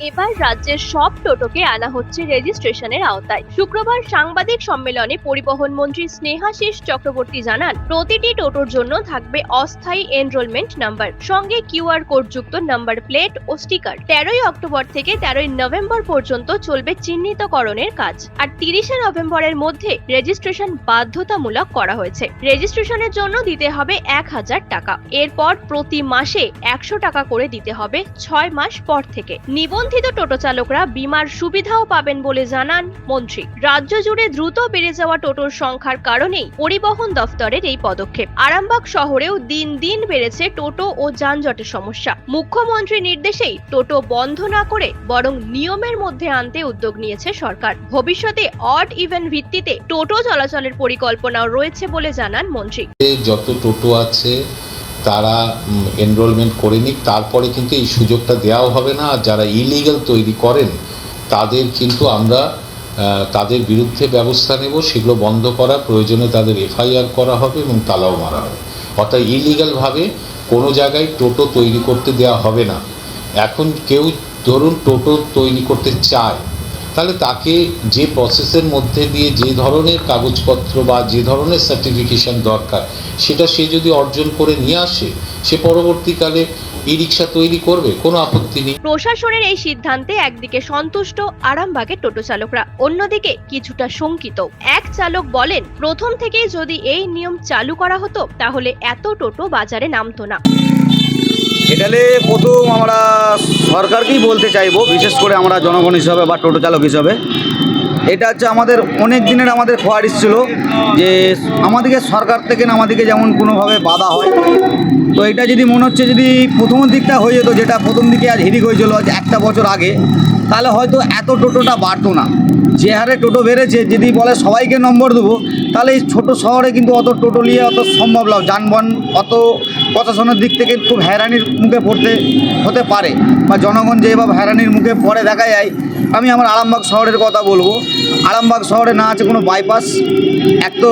এবার রাজ্যের সব টোটোকে আনা হচ্ছে রেজিস্ট্রেশনের আওতায়। শুক্রবার সাংবাদিক সম্মেলনে পরিবহন মন্ত্রী স্নেহাশিস চক্রবর্তী জানান, প্রতিটি টোটোর জন্য থাকবে অস্থায়ী এনরোলমেন্ট নাম্বার সঙ্গে কিউআর কোড যুক্ত নাম্বার প্লেট ও স্টিকার তেরোই অক্টোবর থেকে তেরোই নভেম্বর পর্যন্ত চলবে চিহ্নিতকরণের কাজ। আর তিরিশে নভেম্বরের মধ্যে রেজিস্ট্রেশন বাধ্যতামূলক করা হয়েছে। রেজিস্ট্রেশনের জন্য দিতে হবে এক হাজার টাকা। এরপর প্রতি মাসে একশো টাকা করে দিতে হবে ছয় মাস পর থেকে। নিবন্ধিত টোটো চালকরা বিমার সুবিধাও পাবেন বলে জানান মন্ত্রী। রাজ্য জুড়ে দ্রুত বেড়ে যাওয়া টোটোর সংখ্যার কারণেই পরিবহন দফতরের এই পদক্ষেপ। আরামবাগ শহরেও দিন দিন বেড়েছে টোটো ও যানজটের সমস্যা। মুখ্যমন্ত্রীর নির্দেশেই টোটো বন্ধ না করে বরং নিয়মের মধ্যে আনতে উদ্যোগ নিয়েছে সরকার। ভবিষ্যতে অড ইভেন ভিত্তিতে টোটো চলাচলের পরিকল্পনাও রয়েছে বলে জানান মন্ত্রী। যত টোটো আছে তারা এনরোলমেন্ট করে নিক। তারপরে কিন্তু এই সুযোগটা দেওয়াও হবে না। আর যারা ইলিগাল তৈরি করেন, তাদের কিন্তু আমরা তাদের বিরুদ্ধে ব্যবস্থা নেব। সেগুলো বন্ধ করা প্রয়োজনে তাদের এফআইআর করা হবে এবং তালাও মারা হবে। অর্থাৎ ইলিগালভাবে কোনো জায়গায় টোটো তৈরি করতে দেওয়া হবে না। এখন কেউ, ধরুন টোটো তৈরি করতে চায় তাহলে তাকে যে প্রসেসের মধ্যে দিয়ে যে ধরনের কাগজপত্র বা যে ধরনের সার্টিফিকেশন দরকার, সেটা সে যদি অর্জন করে নিয়ে আসে, সে পরবর্তীকালে ই রিক্সা তৈরি করবে, কোনো আপত্তি নেই। প্রশাসনের এই সিদ্ধান্তে একদিকে সন্তুষ্ট আরামবাগের টোটো চালকরা, অন্যদিকে কিছুটা শঙ্কিত। এক চালক বলেন, প্রথম থেকেই যদি এই নিয়ম চালু করা হতো, তাহলে এত টোটো বাজারে নামতো না। এটালে প্রথম আমরা সরকারকেই বলতে চাইব, বিশেষ করে আমরা জনগণ হিসাবে বা টোটো চালক হিসাবে। এটা হচ্ছে আমাদের অনেক দিনের আমাদের খোয়ারিশ ছিল যে আমাদেরকে সরকার থেকে না আমাদেরকে যেমন কোনোভাবে বাধা হয়। তো এটা যদি মনে হচ্ছে যদি প্রথম দিকটা হয়ে যেত, যেটা প্রথম দিকে আর হিরিক হয়েছিল আজ একটা বছর আগে, তাহলে হয়তো এত টোটোটা বাড়তো না। যে হারে টোটো বেড়েছে, যদি বলে সবাইকে নম্বর দেবো, তাহলে এই ছোটো শহরে কিন্তু অত টোটো নিয়ে অত সম্ভব নয় যানবাহন অত প্রশাসনের দিক থেকে খুব হয়রানির মুখে পড়তে, হতে পারে বা জনগণ যেভাবে হয়রানির মুখে পড়ে দেখা যায়, আমি আমার আরামবাগ শহরের কথা বলব। আরামবাগ শহরে না আছে কোনো বাইপাস এক তো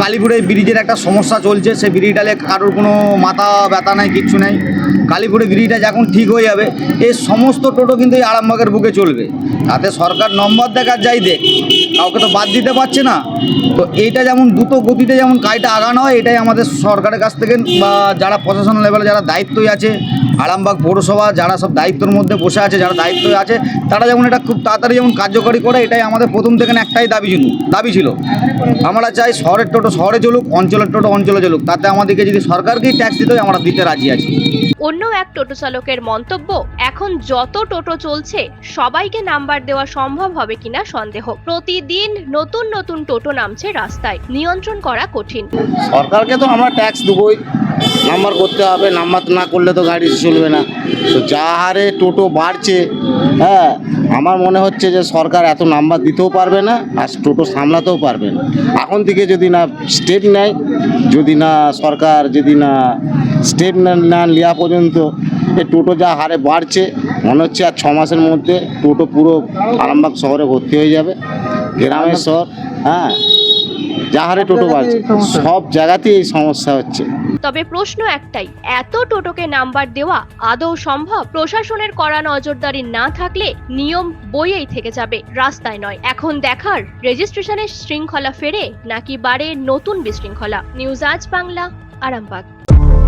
কালীপুরে ব্রিজের একটা সমস্যা চলছে, সেই ব্রিজটালে কারোর কোনো মাথা ব্যথা নাই, কিচ্ছু নাই। কালীপুরে ব্রিজটা যখন ঠিক হয়ে যাবে, এই সমস্ত টোটো কিন্তু এই আরামবাগের বুকে চলবে। তাতে সরকার নম্বর দেখার যাই দেখ, কাউকে তো বাদ দিতে পারছে না। তো এইটা যেমন দ্রুত গতিতে যেমন কাজটা আগানো হয়, এটাই আমাদের সরকারের কাছ থেকে বা যারা প্রশাসন লেভেলে যারা দায়িত্বই আছে, আরামবাগ পৌরসভা যারা সব দায়িত্বের মধ্যে বসে আছে, যারা দায়িত্বে আছে, তারা যেমন এটা খুব তাড়াতাড়ি যেমন কার্যকরী করে, এটাই আমাদের প্রথম থেকে একটাই দাবি ছিল দাবি ছিল। আমরা চাই শহরের টোটো শহরে চলুক, অঞ্চলের টোটো অঞ্চলে চলুক, তাতে আমাদেরকে যদি সরকারকেই ট্যাক্স দিতে হয়, আমরা দিতে রাজি আছি। অন্য এক টোটো চালকের মন্তব্য, এখন যত টোটো চলছে, সবাইকে নাম্বার দেওয়া সম্ভব হবে কিনা সন্দেহ। প্রতিদিন নতুন নতুন টোটো নামছে রাস্তায়। নিয়ন্ত্রণ করা কঠিন। সরকারকে তো আমরা ট্যাক্স দেবোই। নাম্বার করতে হবে নাম্বার না করলে তো গাড়ি চলবে না। তো যা হারে টোটো বাড়ছে হ্যাঁ আমার মনে হচ্ছে যে সরকার এত নাম্বার দিতেও পারবে না, আর টোটো সামলাতেও পারবে না। এখন থেকে যদি না স্টেপ নেয়, যদি না সরকার যদি না স্টেপ না নেওয়া পর্যন্ত টোটো যা হারে বাড়ছে মনে হচ্ছে আর ছ মাসের মধ্যে টোটো পুরো আরামবাগ শহরে ভর্তি হয়ে যাবে। গ্রামের শহর হ্যাঁ। যা হারে টোটো বাড়ছে সব জায়গাতেই এই সমস্যা হচ্ছে। তবে প্রশ্ন একটাই এত টোটোকে নাম্বার দেওয়া আদৌ সম্ভব? প্রশাসনের কড়া নজরদারি না থাকলে নিয়ম বইয়েই থেকে যাবে রাস্তায় নয়। এখন দেখার রেজিস্ট্রেশনের শৃঙ্খলা ফেরে নাকি বাড়ে নতুন বিশৃঙ্খলা? নিউজ আজ বাংলা আরামবাগ।